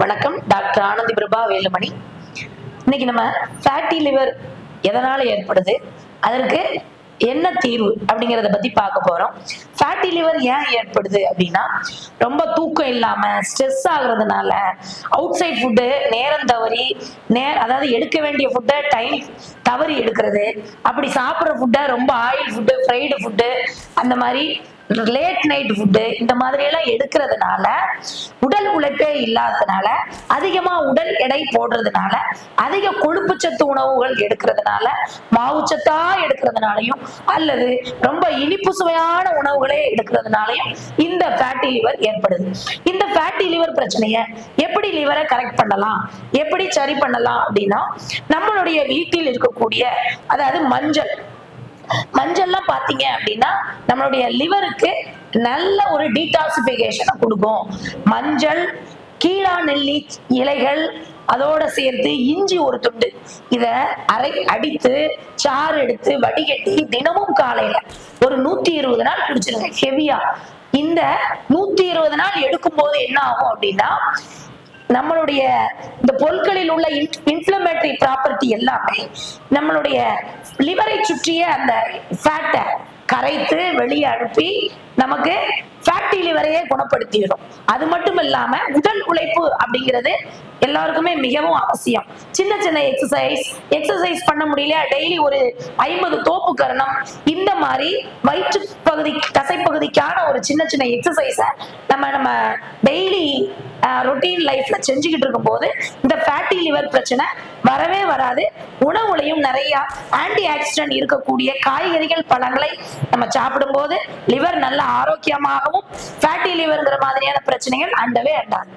வணக்கம் டாக்டர் ஆனந்தி பிரபா வேலுமணி. இன்னைக்கு நம்ம ஃபேட்டி லிவர் எதனால ஏற்படுது? அதற்கு என்ன தீர்வு அப்படிங்கிறத பத்தி பார்க்க போறோம். ஃபேட்டி லிவர் ஏன் ஏற்படுது அப்படின்னா ரொம்ப தூக்கம் இல்லாம ஸ்ட்ரெஸ் ஆகுறதுனால அவுட் சைட் ஃபுட்டு நேரம் தவறி நே அதாவது எடுக்க வேண்டிய ஃபுட்டை டைம் தவறி எடுக்கிறது. அப்படி சாப்பிட்ற ஃபுட்டை ரொம்ப ஆயில் ஃபுட்டு ஃப்ரைடு ஃபுட்டு அந்த மாதிரி லேட் நைட் ஃபுட்டு இந்த மாதிரி எல்லாம் எடுக்கிறதுனால உடல் உழைப்பே இல்லாததுனால அதிகமா உடல் எடை போடுறதுனால அதிக கொழுப்பு சத்து உணவுகள் எடுக்கிறதுனால மாவுச்சத்தா எடுக்கிறதுனாலையும் அல்லது ரொம்ப இனிப்பு சுவையான உணவுகளே எடுக்கிறதுனாலையும் இந்த ஃபேட்டி லிவர் ஏற்படுது. இந்த ஃபேட்டி லிவர் பிரச்சனையை எப்படி லிவரை கரெக்ட் பண்ணலாம்? எப்படி சரி பண்ணலாம் அப்படின்னா நம்மளுடைய வீட்டில் இருக்கக்கூடிய அதாவது மஞ்சள் மஞ்சள்லாம் பாத்தீங்க அப்படின்னா நம்மளுடைய லிவருக்கு நல்ல ஒரு டீடாக்சிபிகேஷனை கொடுக்கும். மஞ்சள் கீழா நெல்லி இலைகள் அதோட சேர்த்து இஞ்சி ஒரு துண்டு இத அரை அடித்து சாறு எடுத்து வடிகட்டி தினமும் காலையில ஒரு நூத்தி இருபது நாள் குடிச்சிருங்க ஹெவியா இந்த நூத்தி இருபது நாள் எடுக்கும் போது என்ன ஆகும் அப்படின்னா நம்மளுடைய இந்த பொருட்களில் உள்ள இன்ஃபிளமேட்டரி ப்ராப்பர்ட்டி எல்லாமே நம்மளுடைய லிவரை சுற்றிய அந்த ஃபேட்டை கரைத்து வெளியே அனுப்பி நமக்கு ஃபேட்டி லிவரையே குணப்படுத்திடும். அது மட்டும் இல்லாம உடல் உழைப்பு அப்படிங்கிறது எல்லாருக்குமே மிகவும் அவசியம். சின்ன சின்ன எக்ஸசைஸ் எக்ஸசைஸ் பண்ண முடியல டெய்லி ஒரு ஐம்பது தோப்பு கரணம் இந்த மாதிரி வயிற்று பகுதி தசைப்பகுதிக்கான ஒரு சின்ன சின்ன எக்ஸசைஸை நம்ம நம்ம டெய்லி ரொட்டீன் லைஃப்ல செஞ்சுக்கிட்டு இருக்கும்போது இந்த ஃபேட்டி லிவர் பிரச்சனை வரவே வராது. உணவுலையும் நிறைய ஆன்டி ஆக்சிடென்ட் இருக்கக்கூடிய காய்கறிகள் பழங்களை நம்ம சாப்பிடும் போது லிவர் நல்ல ஆரோக்கியமாகவும் ஃபேட்டி லிவர்ங்கிற மாதிரியான பிரச்சனைகள் அண்டவே அண்டாது.